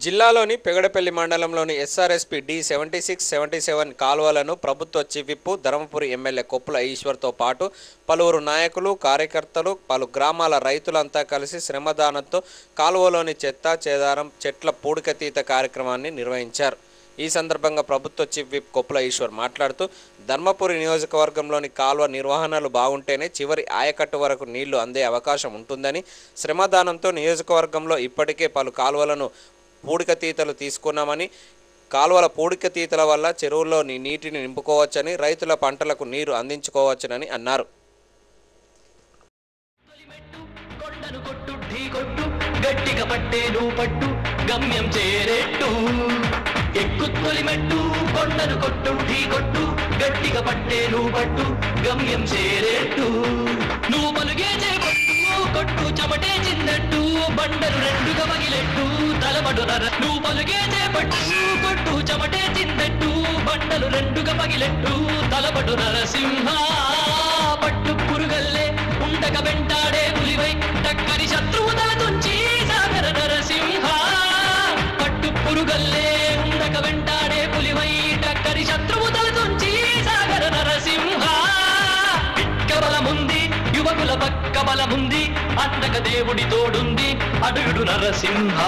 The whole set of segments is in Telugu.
జిల్లాలోని పెగడపల్లి మండలంలోని SRSP D seventy six seventy seven కాలువలను ప్రభుత్వ చీఫ్ ధర్మపురి ఎమ్మెల్యే కొప్పుల ఈశ్వర్తో పాటు పలువురు నాయకులు కార్యకర్తలు పలు గ్రామాల రైతులంతా కలిసి శ్రమదానంతో కాలువలోని చెత్త చెదారం చెట్ల పూడికతీత కార్యక్రమాన్ని నిర్వహించారు. ఈ సందర్భంగా ప్రభుత్వ చీఫ్ విప్ కొప్పుల ఈశ్వర్ మాట్లాడుతూ ధర్మపురి నియోజకవర్గంలోని కాలువ నిర్వహణలు బాగుంటేనే చివరి ఆయకట్టు వరకు నీళ్ళు అందే అవకాశం ఉంటుందని శ్రమదానంతో నియోజకవర్గంలో ఇప్పటికే పలు కాలువలను పూడికతీతలు తీసుకున్నామని కాలువల పూడికతీతల వల్ల చెరువుల్లోని నీటిని నింపుకోవచ్చని రైతుల పంటలకు నీరు అందించుకోవచ్చునని అన్నారు. గట్టిగా పట్టేను పట్టు గమ్యం చేరేట్టు. ఎక్కు తొలిమెట్టు కొండను కొట్టు ఢీ కొట్టు గట్టిగా పట్టేను పట్టు గమ్యం చేరేట్టు. నువ్వు పలుగే కొట్టు చెమటే చిందట్టు బండలు రెండుగా మగిలెట్టు తలబడు నర నువ్వు పలుగే చేపట్టు కొట్టు చెమటే చిందట్టు బండలు రెండుగా మగిలెట్టు తలబడు నరసింహ పట్టు పురుగల్లే ఉండక వెంటాడే పులివై టక్కని శత్రు బలముంది దేవుడి తోడుంది అడుగుడు నరసింహ.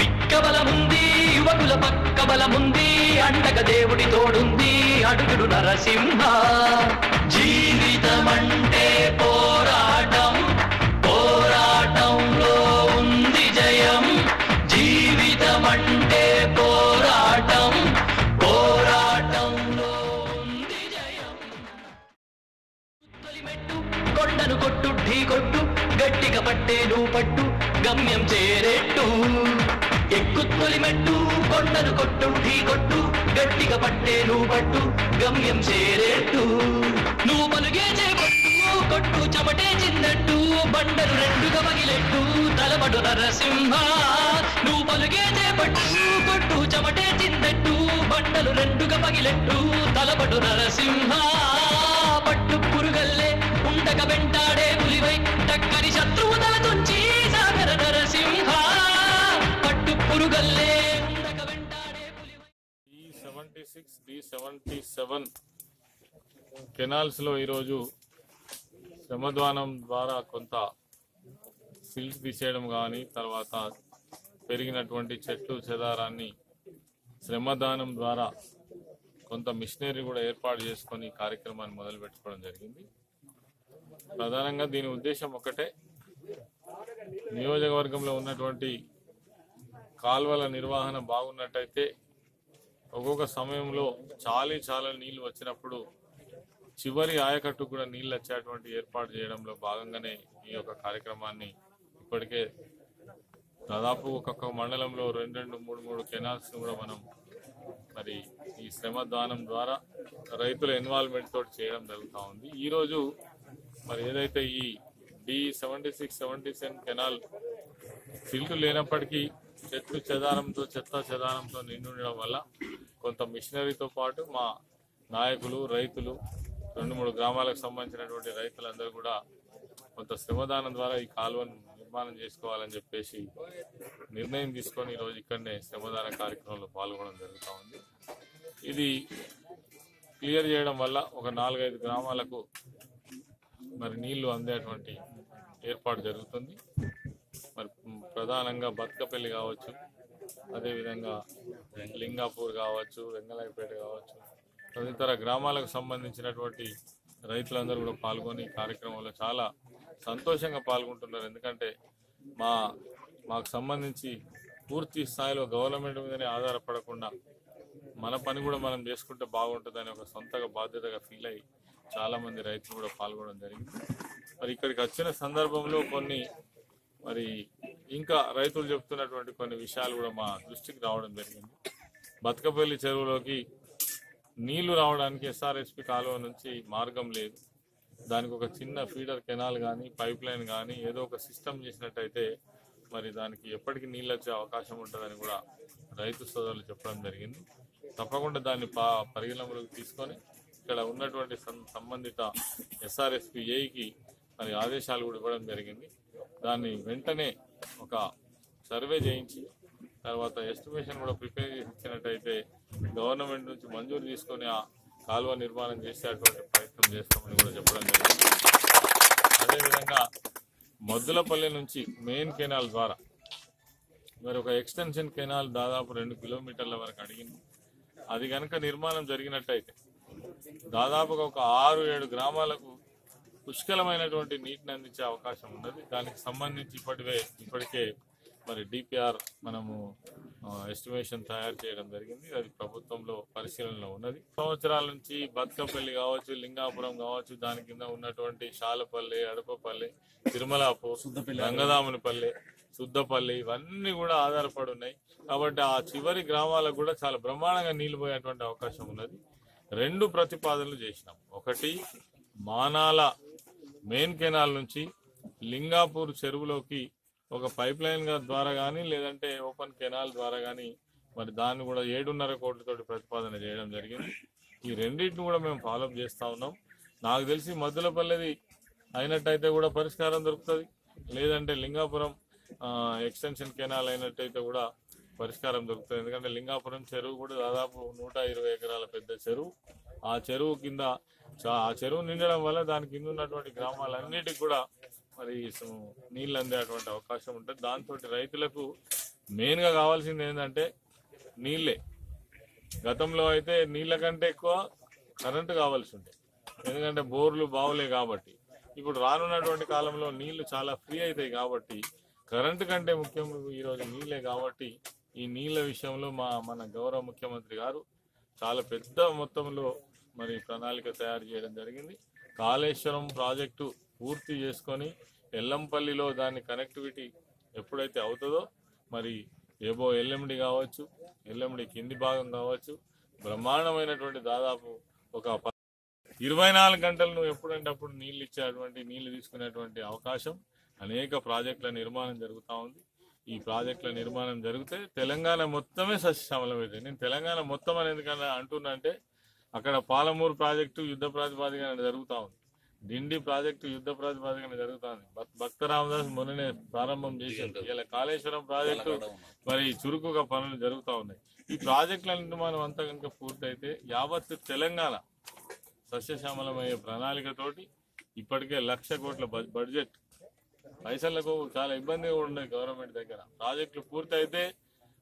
పిక్కబలముంది యువకుల పక్క బలముంది అండక దేవుడి తోడుంది అడుగుడు నరసింహ. జీవితమంటే పో పట్టే నువ్వు పట్టు గమ్యం చేరేట్టు. నువ్వు పలుగే చేపట్టు కొట్టు చెమటే చిందట్టు బండలు రెండుగా మగిలెట్టు తలబడు నరసింహ. నువ్వు పలుగే చేపట్టు కొట్టు చెమటే చిందట్టు బండలు రెండుగా పగిలెట్టు తలబడు నరసింహ. బి సెవెంటీ సెవెన్ కెనాల్స్లో ఈరోజు శ్రమద్వానం ద్వారా కొంత సిల్క్ తీసేయడం కానీ తర్వాత పెరిగినటువంటి చెట్లు చెదారాన్ని శ్రమదానం ద్వారా కొంత మిషనరీ కూడా ఏర్పాటు చేసుకొని కార్యక్రమాన్ని మొదలు పెట్టుకోవడం జరిగింది. ప్రధానంగా దీని ఉద్దేశం ఒకటే నియోజకవర్గంలో ఉన్నటువంటి కాల్వల నిర్వహణ బాగున్నట్టయితే ఒక్కొక్క సమయంలో చాలీ చాలా నీళ్ళు వచ్చినప్పుడు చివరి ఆయకట్టు కూడా నీళ్ళు వచ్చేటువంటి ఏర్పాటు చేయడంలో భాగంగానే ఈ యొక్క కార్యక్రమాన్ని ఇప్పటికే దాదాపు ఒక్కొక్క మండలంలో రెండు రెండు మూడు మూడు కెనాల్స్ కూడా మనం మరి ఈ శ్రమ దానం ద్వారా రైతుల ఇన్వాల్వ్మెంట్ తోటి చేయడం జరుగుతూ ఉంది. ఈరోజు మరి ఏదైతే ఈ D seventy six seventy seven canal silk లేనప్పటికీ చెట్లు చెదారంతో చెత్త చెదారంతో నిండి ఉండడం వల్ల కొంత మిషనరీతో పాటు మా నాయకులు రైతులు రెండు మూడు గ్రామాలకు సంబంధించినటువంటి రైతులందరూ కూడా కొంత శ్రమదానం ద్వారా ఈ కాలువను నిర్మాణం చేసుకోవాలని చెప్పేసి నిర్ణయం తీసుకొని ఈరోజు ఇక్కడనే శ్రమదాన కార్యక్రమంలో పాల్గొనడం జరుగుతూ ఉంది. ఇది క్లియర్ చేయడం వల్ల ఒక నాలుగైదు గ్రామాలకు మరి నీళ్ళు అందేటువంటి ఏర్పాటు జరుగుతుంది. మరి ప్రధానంగా బతుకపల్లి కావచ్చు అదేవిధంగా లింగాపూర్ కావచ్చు వెంగళాయపేట కావచ్చు తదితర గ్రామాలకు సంబంధించినటువంటి రైతులందరూ కూడా పాల్గొని కార్యక్రమంలో చాలా సంతోషంగా పాల్గొంటున్నారు. ఎందుకంటే మా మాకు సంబంధించి పూర్తి స్థాయిలో గవర్నమెంట్ మీదనే ఆధారపడకుండా మన పని కూడా మనం చేసుకుంటే బాగుంటుందని ఒక సొంతగా బాధ్యతగా ఫీల్ అయ్యి చాలామంది రైతులు కూడా పాల్గొనడం జరిగింది. మరి ఇక్కడికి వచ్చిన సందర్భంలో కొన్ని మరి ఇంకా రైతులు చెప్తున్నటువంటి కొన్ని విషయాలు కూడా మా దృష్టికి రావడం జరిగింది. బతుకపల్లి చెరువులోకి నీళ్ళు రావడానికి ఎస్ఆర్ఎస్పి కాలువ నుంచి మార్గం లేదు. దానికి ఒక చిన్న ఫీడర్ కెనాల్ కానీ పైప్ లైన్ కానీ ఏదో ఒక సిస్టమ్ చేసినట్టయితే మరి దానికి ఎప్పటికీ నీళ్ళు వచ్చే అవకాశం ఉంటుందని కూడా రైతు సోదరులు చెప్పడం జరిగింది. తప్పకుండా దాన్ని పా పరిగణలోకి తీసుకొని ఇక్కడ ఉన్నటువంటి సం- సంబంధిత ఎస్ఆర్ఎస్పి ఏఈకి మరి ఆదేశాలు కూడా ఇవ్వడం జరిగింది. దాన్ని వెంటనే ఒక సర్వే చేయించి తర్వాత ఎస్టిమేషన్ కూడా ప్రిపేర్ చేసి ఇచ్చినట్టయితే గవర్నమెంట్ నుంచి మంజూరు తీసుకొని ఆ కాలువ నిర్మాణం చేసేటువంటి ప్రయత్నం చేస్తామని కూడా చెప్పడం జరిగింది. అదేవిధంగా మద్దులపల్లి నుంచి మెయిన్ కెనాల్ ద్వారా మరి ఒక ఎక్స్టెన్షన్ కెనాల్ దాదాపు రెండు కిలోమీటర్ల వరకు అడిగింది. అది కనుక నిర్మాణం జరిగినట్టయితే దాదాపుగా ఒక ఆరు ఏడు గ్రామాలకు పుష్కలమైనటువంటి నీటిని అందించే అవకాశం ఉన్నది. దానికి సంబంధించి ఇప్పటివే ఇప్పటికే మరి డిపిఆర్ మనము ఎస్టిమేషన్ తయారు చేయడం జరిగింది. అది ప్రభుత్వంలో పరిశీలనలో ఉన్నది. సంవత్సరాల నుంచి బతుకపల్లి కావచ్చు లింగాపురం కావచ్చు దాని కింద ఉన్నటువంటి శాలపల్లి అడపపల్లి తిరుమలాపూర్ రంగదామునిపల్లి శుద్ధపల్లి ఇవన్నీ కూడా ఆధారపడి ఉన్నాయి. కాబట్టి ఆ చివరి గ్రామాలకు కూడా చాలా బ్రహ్మాండంగా నీళ్ళు పోయేటువంటి అవకాశం ఉన్నది. రెండు ప్రతిపాదనలు చేసినాం. ఒకటి మానాల మెయిన్ కెనాల్ నుంచి లింగాపూర్ చెరువులోకి ఒక పైప్ లైన్ ద్వారా కానీ లేదంటే ఓపెన్ కెనాల్ ద్వారా కానీ మరి దాన్ని కూడా ఏడున్నర కోట్లతోటి ప్రతిపాదన చేయడం జరిగింది. ఈ రెండింటిని కూడా మేము ఫాలోఅప్ చేస్తూ ఉన్నాం. నాకు తెలిసి మద్దులపల్లిది అయినట్టయితే కూడా పరిష్కారం దొరుకుతుంది. లేదంటే లింగాపురం ఎక్స్టెన్షన్ కెనాల్ అయినట్టయితే కూడా పరిష్కారం దొరుకుతుంది. ఎందుకంటే లింగాపురం చెరువు కూడా దాదాపు నూట ఇరవై ఎకరాల పెద్ద చెరువు. ఆ చెరువు కింద చా- ఆ చెరువు నిండడం వల్ల దాని కింద ఉన్నటువంటి గ్రామాలన్నిటికి కూడా మరి నీళ్ళు అందేటువంటి అవకాశం ఉంటుంది. దాంతో రైతులకు మెయిన్గా కావాల్సింది ఏంటంటే నీళ్ళే. గతంలో అయితే నీళ్ళ కంటే ఎక్కువ కరెంటు కావాల్సి ఉండే ఎందుకంటే బోర్లు బావులే కాబట్టి. ఇప్పుడు రానున్నటువంటి కాలంలో నీళ్ళు చాలా ఫ్రీ అవుతాయి కాబట్టి కరెంటు కంటే ముఖ్యం ఈరోజు నీళ్ళే కాబట్టి ఈ నీళ్ళ విషయంలో మా మన గౌరవ ముఖ్యమంత్రి గారు చాలా పెద్ద మొత్తంలో మరి ప్రణాళిక తయారు చేయడం జరిగింది. కాళేశ్వరం ప్రాజెక్టు పూర్తి చేసుకొని ఎల్లంపల్లిలో దాని కనెక్టివిటీ ఎప్పుడైతే అవుతుందో మరి ఏబో ఎల్ఎండి కావచ్చు ఎల్ఎండి కింది భాగం కావచ్చు బ్రహ్మాండమైనటువంటి దాదాపు ఒక ప- ఇరవై నాలుగు గంటలు నువ్వు ఎప్పుడంటే అప్పుడు నీళ్ళు ఇచ్చేటువంటి నీళ్ళు తీసుకునేటువంటి అవకాశం అనేక ప్రాజెక్టుల నిర్మాణం జరుగుతూ ఉంది. ఈ ప్రాజెక్టుల నిర్మాణం జరిగితే తెలంగాణ మొత్తమే సస్యశ్యామలం అయితే నేను తెలంగాణ మొత్తం అని ఎందుకన్నా అంటున్నా అంటే అక్కడ పాలమూరు ప్రాజెక్టు యుద్ధ ప్రాతిపాదికన జరుగుతూ ఉంది. డిండి ప్రాజెక్టు యుద్ధ ప్రాతిపాదికన జరుగుతుంది భక్త రామదాస్ మొన్ననే ప్రారంభం చేసింది ఇలా కాళేశ్వరం ప్రాజెక్టు మరి చురుకుగా పనులు జరుగుతూ ఉన్నాయి. ఈ ప్రాజెక్టుల నిర్మాణం అంతా కనుక పూర్తయితే యావత్ తెలంగాణ సస్యశ్యామలమయ్యే ప్రణాళికతోటి ఇప్పటికే లక్ష కోట్ల బడ్జెట్. పైసలకు చాలా ఇబ్బందిగా ఉండేది గవర్నమెంట్ దగ్గర. ప్రాజెక్టులు పూర్తయితే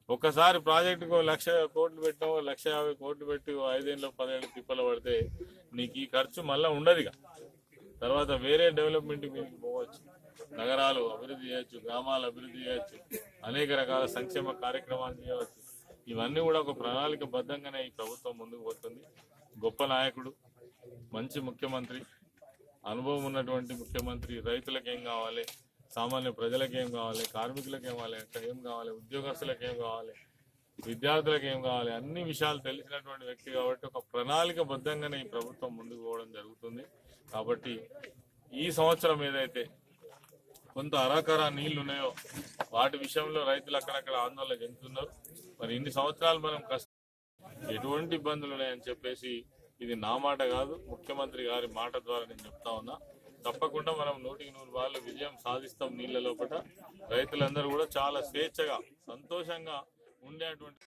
ఒక్కసారి ప్రాజెక్టుకు లక్ష కోట్లు పెట్టావు లక్ష యాభై కోట్లు పెట్టి ఐదేళ్ళు పదేళ్ళు తిప్పలు పడితే నీకు ఈ ఖర్చు మళ్ళీ ఉండదు తర్వాత వేరే డెవలప్మెంట్ మీదకి పోవచ్చు. నగరాలు అభివృద్ధి చేయొచ్చు గ్రామాలు అభివృద్ధి చేయొచ్చు అనేక రకాల సంక్షేమ కార్యక్రమాలు చేయవచ్చు. ఇవన్నీ కూడా ఒక ప్రణాళిక బద్ధంగానే ఈ ప్రభుత్వం ముందుకు పోతుంది. గొప్ప నాయకుడు మంచి ముఖ్యమంత్రి అనుభవం ఉన్నటువంటి ముఖ్యమంత్రి రైతులకు ఏం కావాలి సామాన్య ప్రజలకు ఏం కావాలి? కార్మికులకు ఏం కావాలి? ఏం కావాలి? ఉద్యోగస్తులకు ఏం కావాలి? విద్యార్థులకు ఏం కావాలి? అన్ని విషయాలు తెలిసినటువంటి వ్యక్తి కాబట్టి ఒక ప్రణాళిక బద్ధంగానే ఈ ప్రభుత్వం ముందుకు పోవడం జరుగుతుంది. కాబట్టి ఈ సంవత్సరం ఏదైతే కొంత అరాకర నీళ్ళు ఉన్నాయో వాటి విషయంలో రైతులు అక్కడక్కడ ఆందోళన చెందుతున్నారు. మరి ఇన్ని సంవత్సరాలు మనం కష్ట ఎటువంటి ఇబ్బందులు ఉన్నాయని చెప్పేసి ఇది నా మాట కాదు. ముఖ్యమంత్రి గారి మాట ద్వారా నేను చెప్తా ఉన్నా. తప్పకుండా మనం నూటికి నూరు వాళ్ళు విజయం సాధిస్తాం నీళ్ళ లోపల. రైతులందరూ కూడా చాలా స్వేచ్ఛగా సంతోషంగా ఉండేటువంటి